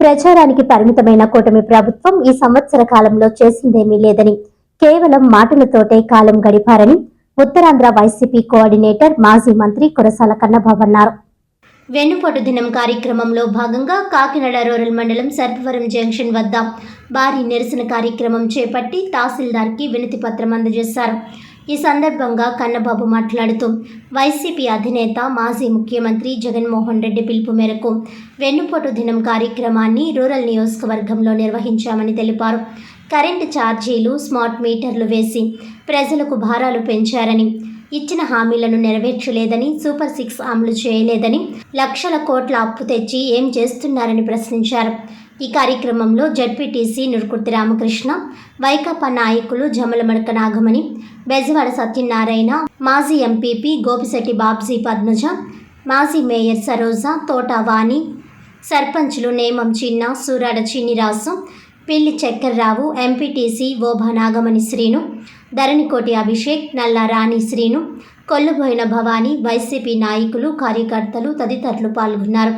ప్రచారానికి పరిమితమైన కూటమి ప్రభుత్వం ఈ సంవత్సర కాలంలో చేసిందేమీ లేదని కేవలం మాటలతోటే కాలం గడిపారని ఉత్తరాంధ్ర వైసీపీ కోఆర్డినేటర్ మాజీ మంత్రి కురసాల కన్నబాబు అన్నారు. వెన్నుపోటు దినం కార్యక్రమంలో భాగంగా కాకినాడ రూరల్ మండలం సర్పవరం జంక్షన్ వద్ద భారీ నిరసన కార్యక్రమం చేపట్టి తహసీల్దార్కి వినతి పత్రం అందజేశారు. ఈ సందర్భంగా కన్నబాబు మాట్లాడుతూ వైసీపీ అధినేత మాజీ ముఖ్యమంత్రి జగన్మోహన్ రెడ్డి పిలుపు మేరకు వెన్నుపోటు దినం కార్యక్రమాన్ని రూరల్ నియోజకవర్గంలో నిర్వహించామని తెలిపారు. కరెంటు ఛార్జీలు స్మార్ట్ మీటర్లు వేసి ప్రజలకు భారాలు పెంచారని ఇచ్చిన హామీలను నెరవేర్చలేదని సూపర్ సిక్స్ అమలు చేయలేదని లక్షల కోట్ల అప్పు తెచ్చి ఏం చేస్తున్నారని ప్రశ్నించారు. ఈ కార్యక్రమంలో జడ్పీటీసీ నురుకుర్తి రామకృష్ణ వైకాపా నాయకులు జమలమడక నాగమణి బెజవాడ సత్యనారాయణ మాజీ ఎంపీపీ గోపిశెట్టి బాబ్జీ పద్మజ మాజీ మేయర్ సరోజ తోట వాణి సర్పంచులు నేమం చిన్న సూరాడ చిన్నిరాసు పిల్లి చక్కెర్రావు ఎంపీటీసీ ఓభా నాగమణి శ్రీను ధరణికోటి అభిషేక్ నల్ల రాణి శ్రీను కొల్లుబోయిన భవానీ వైసీపీ నాయకులు కార్యకర్తలు తదితరులు పాల్గొన్నారు.